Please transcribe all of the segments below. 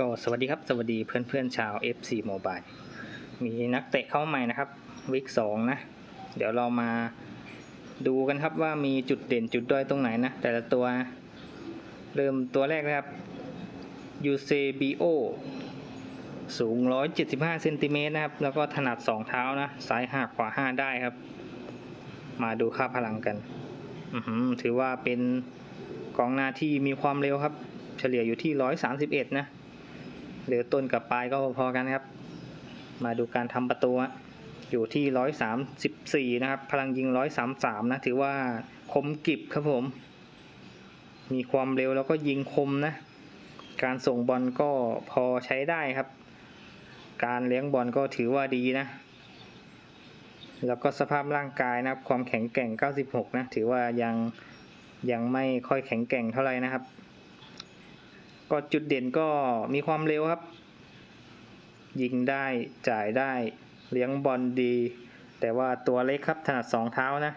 ก็สวัสดีครับ สวัสดีเพื่อนๆชาว FC Mobile มีนักเตะเข้ามาใหม่นะครับวิกสองนะ เดี๋ยวเรามาดูกันครับว่ามีจุดเด่นจุดด้อยตรงไหนนะ แต่ละตัวเริ่มตัวแรกนะครับยูเซบิโอสูง 175เซนติเมตรนะครับ แล้วก็ถนัด 2 เท้านะ ซ้ายห้าขวาห้าได้ครับ มาดูค่าพลังกันถือว่าเป็นกองหน้าที่มีความเร็วครับ เฉลี่ยอยู่ที่ 131 นะ หลือต้นกับปลายก็พอกันครับ มาดูการทำประตูอยู่ที่134นะครับ พลังยิง133นะ ถือว่าคมกิบครับผม มีความเร็วแล้วก็ยิงคมนะ การส่งบอลก็พอใช้ได้ครับ การเลี้ยงบอลก็ถือว่าดีนะ แล้วก็สภาพร่างกายนะครับ ความแข็งแกร่ง 96 นะ ถือว่ายังยังไม่ค่อยแข็งแกร่งเท่าไหร่นะครับ ก็จุดเด่นก็มีความเร็วครับ ยิงได้จ่ายได้เลี้ยงบอลดี แต่ว่าตัวเล็กครับถนัดสองเท้านะ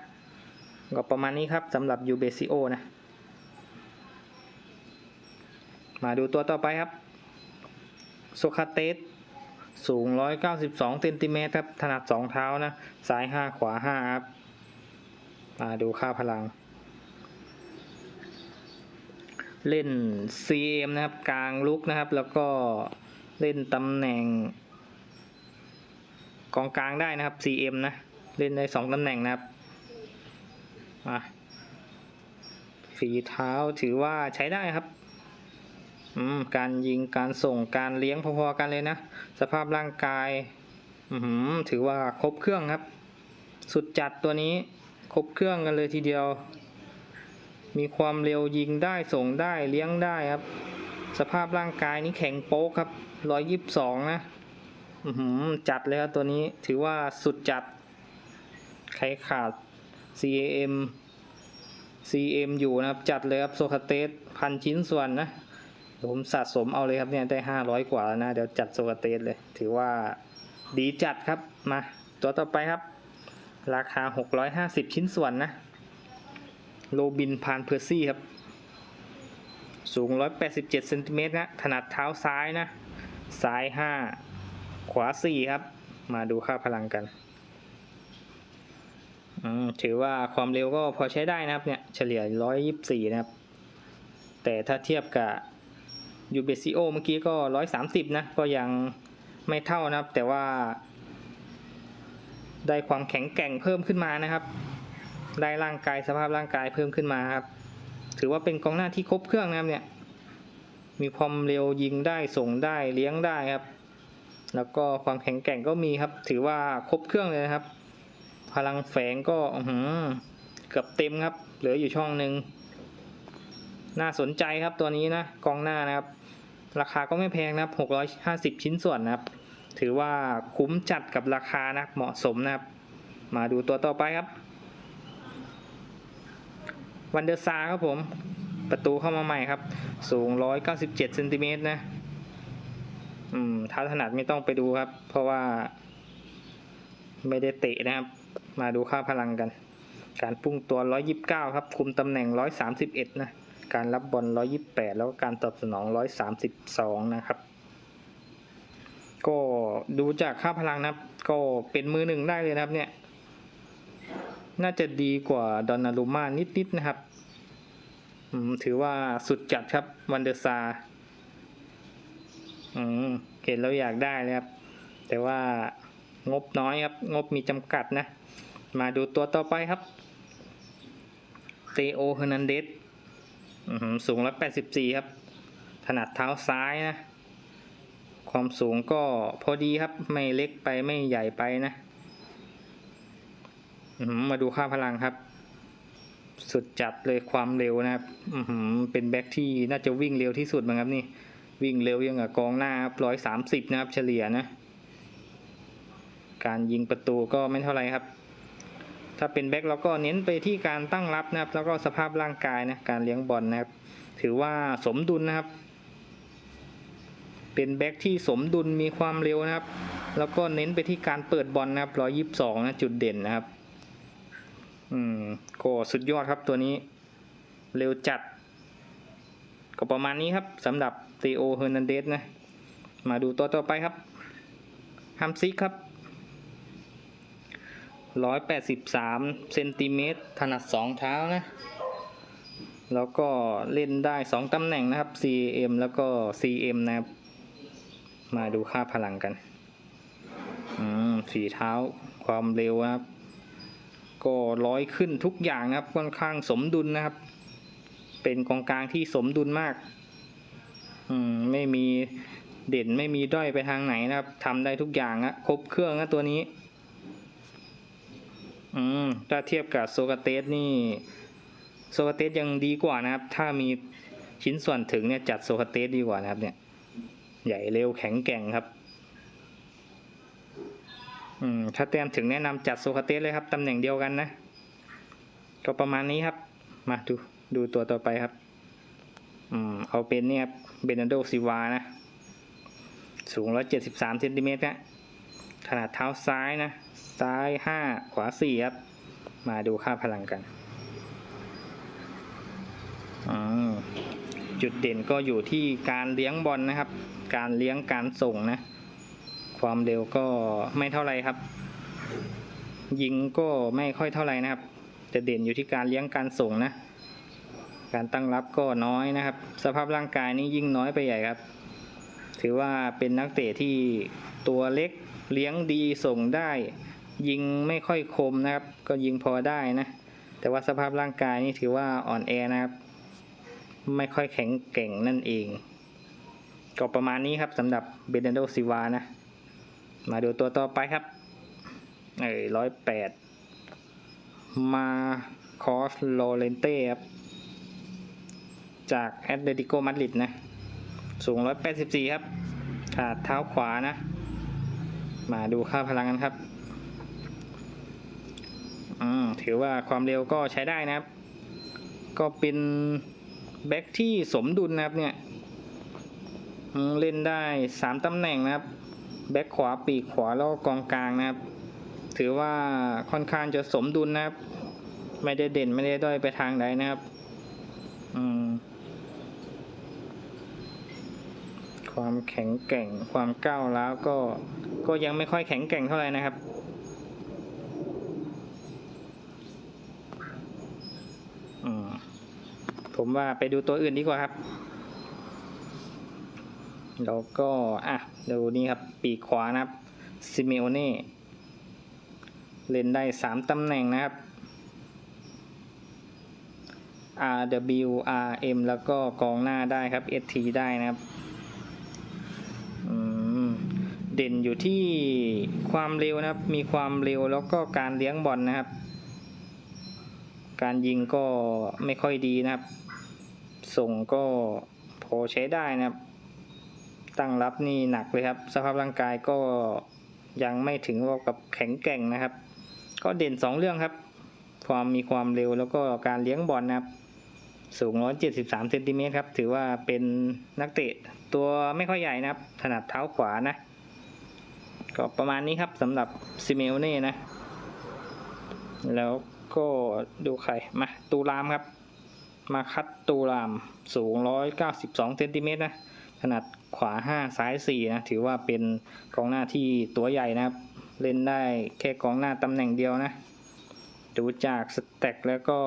ก็ประมาณนี้ครับสำหรับยูเบซิโอนะ มาดูตัวต่อไปครับโซคาเตสสูง 192เซนติเมตรครับ ถนัดสองเท้านะ ซ้าย 5 ขวา 5 ครับ มาดูค่าพลัง เล่น CM นะครับ กลางลุกนะครับ แล้วก็เล่นตำแหน่ง กองกลางได้นะครับ CM นะ เล่นได้สองตำแหน่งนะครับฝีเท้าถือว่าใช้ได้ครับอืมการยิงการส่งการเลี้ยงพอๆกันเลยนะ สภาพร่างกายอืมถือว่าครบเครื่องครับ สุดจัดตัวนี้ครบเครื่องกันเลยทีเดียว มีความเร็วยิงได้ส่งได้เลี้ยงได้ครับ สภาพร่างกายนี้แข็งโป๊กครับร้อยยิบสองนะหือจัดเลยครับตัวนี้ถือว่าสุดจัด ใครขาด CAM CM อยู่นะครับ จัดเลยครับโซคาเตสพันชิ้นส่วนนะเดี๋ยวผมสะสมเอาเลยครับเนี่ยได้ห้าร้อยกว่าแล้วนะ เดี๋ยวจัดโซคาเตสเลย ถือว่าดีจัดครับมา ตัวต่อไปครับ ราคา 650 ชิ้นส่วนนะ โรบินพานเพอร์ซี่ครับ สูง 187เซนติเมตรนะ ถนัดเท้าซ้ายนะ ซ้าย 5 ขวา 4 ครับ มาดูค่าพลังกัน ถือว่าความเร็วก็พอใช้ได้นะครับเนี่ย เฉลี่ย 124 นะครับ แต่ถ้าเทียบกับยูเบซิโอเมื่อกี้ก็ 130 นะ ก็ยังไม่เท่านะครับ แต่ว่า ได้ความแข็งแกร่งเพิ่มขึ้นมานะครับ ได้ร่างกายสภาพร่างกายเพิ่มขึ้นมาครับ ถือว่าเป็นกองหน้าที่ครบเครื่องนะครับเนี่ย มีความเร็วยิงได้ส่งได้เลี้ยงได้ครับ แล้วก็ความแข็งแกร่งก็มีครับ ถือว่าครบเครื่องเลยนะครับ พลังแฝงก็เกือบเต็มครับ เหลืออยู่ช่องหนึ่งน่าสนใจครับตัวนี้นะกองหน้านะครับ ราคาก็ไม่แพงนะครับ 650 ชิ้นส่วนนะครับ ถือว่าคุ้มจัดกับราคานะเหมาะสมนะครับ มาดูตัวต่อไปครับ วันเดอร์ซาครับผม ประตูเข้ามาใหม่ครับ สูง 197เซนติเมตรนะอืมเท้าถนัดไม่ต้องไปดูครับ เพราะว่า ไม่ได้เตะนะครับ มาดูค่าพลังกัน การพุ่งตัว 129 ครับ คุมตำแหน่ง 131 นะ การรับบอล 128 แล้วก็การตอบสนอง 132 นะครับก็ดูจากค่าพลังนะครับ ก็เป็นมือหนึ่งได้เลยนะครับเนี่ย น่าจะดีกว่าดอนนารูมานิดๆนะครับถือว่าสุดจัดครับวันเดอร์ซาเห็นแล้วอยากได้เลยครับ แต่ว่างบน้อยครับ งบมีจำกัดนะ มาดูตัวต่อไปครับเตโอเฮนันเดสอื้อหือสูง184ครับ ถนัดเท้าซ้ายนะ ความสูงก็พอดีครับ ไม่เล็กไปไม่ใหญ่ไปนะ มาดูค่าพลังครับ สุดจัดเลยความเร็วนะครับเป็นแบ็คที่น่าจะวิ่งเร็วที่สุดมั้งครับนี่ วิ่งเร็วยังกับกองหน้าร้อยสามสิบนะครับ เฉลี่ยนะ การยิงประตูก็ไม่เท่าไรครับ ถ้าเป็นแบ็คเราก็เน้นไปที่การตั้งรับนะครับ แล้วก็สภาพร่างกายนะการเลี้ยงบอลนะครับ ถือว่าสมดุลนะครับ เป็นแบ็คที่สมดุลมีความเร็วนะครับ แล้วก็เน้นไปที่การเปิดบอลนะครับร้อยยิบสองนะจุดเด่นนะครับ อืมก็สุดยอดครับตัวนี้ เร็วจัด ก็ประมาณนี้ครับสำหรับเตโอเฮอร์นันเดสนะ มาดูตัวต่อไปครับฮัมซิกครับ183เซนติเมตรถนัดสองเท้านะ แล้วก็เล่นได้2ตำแหน่งนะครับ CM แล้วก็ CM นะครับ มาดูค่าพลังกัน อืมฝีเท้าความเร็วครับ ก็ร้อยขึ้นทุกอย่างนะครับค่อนข้างสมดุลนะครับ เป็นกองกลางที่สมดุลมาก อืมไม่มีเด่นไม่มีด้อยไปทางไหนนะครับทำได้ทุกอย่างนะครบเครื่องนะตัวนี้ อืมถ้าเทียบกับโซกาเตสนี่โซกาเตสยังดีกว่านะครับ ถ้ามีชิ้นส่วนถึงเนี่ยจัดโซกาเตสดีกว่านะครับ เนี่ย ใหญ่เร็วแข็งแกร่งครับ อืมถ้าแต้มถึงแนะนำจัดโซคาเตสเลยครับตำแหน่งเดียวกันนะ ก็ประมาณนี้ครับ มาดูดูตัวต่อไปครับ อืมเอาเป็นเนี่ยครับเบนนโดซิวานะ สูง 173เซนติเมตรนะขนาดเท้าซ้ายนะ ซ้าย 5 ขวา 4 ครับ มาดูค่าพลังกันอจุดเด่นก็อยู่ที่การเลี้ยงบอลนะครับ การเลี้ยงการส่งนะ ความเร็วก็ไม่เท่าไรครับ ยิงก็ไม่ค่อยเท่าไรนะครับ จะเด่นอยู่ที่การเลี้ยงการส่งนะ การตั้งรับก็น้อยนะครับ สภาพร่างกายนี่ยิ่งน้อยไปใหญ่ครับ ถือว่าเป็นนักเตะที่ตัวเล็กเลี้ยงดีส่งได้ ยิงไม่ค่อยคมนะครับ ก็ยิงพอได้นะ แต่ว่าสภาพร่างกายนี่ถือว่าอ่อนแอนะครับ ไม่ค่อยแข็งแกร่งนั่นเองก็ประมาณนี้ครับสำหรับเบเดนโดซิวานะ มาดูตัวต่อไปครับ เอ้ยร้อยแปดมาคอสโลเลนเต้ครับ จากแอตเลติโกมาดริดนะ สูง184ครับ ขาดเท้าขวานะ มาดูค่าพลังกันครับ อืม ถือว่าความเร็วก็ใช้ได้นะครับ ก็เป็นแบ็คที่สมดุลนะครับเนี่ย เล่นได้3ตำแหน่งนะครับ แบ็คขวาปีกขวาแล้วก็กองกลางนะครับ ถือว่าค่อนข้างจะสมดุลนะครับ ไม่ได้เด่นไม่ได้ด้อยไปทางใดนะครับอืมความแข็งแกร่งความก้าวร้าวก็ก็ยังไม่ค่อยแข็งแกร่งเท่าไหร่นะครับผมว่าไปดูตัวอื่นดีกว่าครับ แล้วก็อะดูนี่ครับ ปีกขวานะครับซิเมโอเน่เล่นได้สามตำแหน่งนะครับ R W R M แล้วก็กองหน้าได้ครับ S T ได้นะครับเด่นอยู่ที่ความเร็วนะครับ มีความเร็วแล้วก็การเลี้ยงบอลนะครับ การยิงก็ไม่ค่อยดีนะครับ ส่งก็พอใช้ได้นะครับ ตั้งรับนี่หนักเลยครับ สภาพร่างกายก็ยังไม่ถึงว่ากับแข็งแกร่งนะครับ ก็เด่นสองเรื่องครับ ความมีความเร็วแล้วก็การเลี้ยงบอลนะครับ สูง 173เซนติเมตรครับ ถือว่าเป็นนักเตะตัวไม่ค่อยใหญ่นะครับ ถนัดเท้าขวานะ ก็ประมาณนี้ครับสำหรับซิเมโอเน่นะ แล้วก็ดูใคร มาตูรามครับ มาคัดตูราม สูง 192เซนติเมตรนะ ขนาดขวา 5 ซ้าย4นะถือว่าเป็นกองหน้าที่ตัวใหญ่นะครับ เล่นได้แค่กองหน้าตำแหน่งเดียวนะ ดูจากสแต็กแล้วก็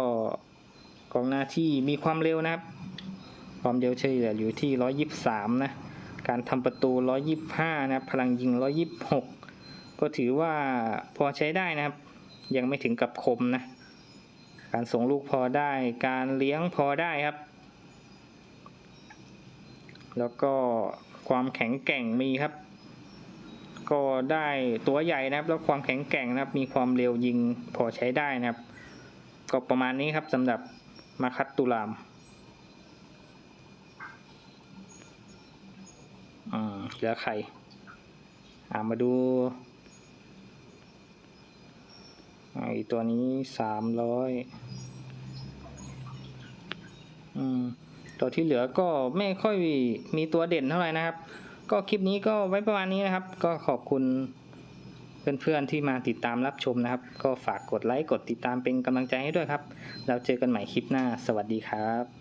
กองหน้าที่มีความเร็วนะครับ ความเร็วเฉลี่ยอยู่ที่ 123 นะ การทำประตู 125 นะครับพลังยิง 126 ก็ถือว่าพอใช้ได้นะครับ ยังไม่ถึงกับคมนะ การส่งลูกพอได้ การเลี้ยงพอได้ครับ แล้วก็ความแข็งแกร่งมีครับ ก็ได้ตัวใหญ่นะครับ แล้วความแข็งแกร่งนะครับ มีความเร็วยิงพอใช้ได้นะครับ ก็ประมาณนี้ครับสำหรับมาคัตตุลามอืมเหลือใครอ่ามาดูไอตัวนี้สามร้อยอืม ตัวที่เหลือก็ไม่ค่อยมีตัวเด่นเท่าไหร่นะครับ ก็คลิปนี้ก็ไว้ประมาณนี้นะครับ ก็ขอบคุณเพื่อนๆที่มาติดตามรับชมนะครับ ก็ฝากกดไลค์กดติดตามเป็นกำลังใจให้ด้วยครับ เราเจอกันใหม่คลิปหน้า สวัสดีครับ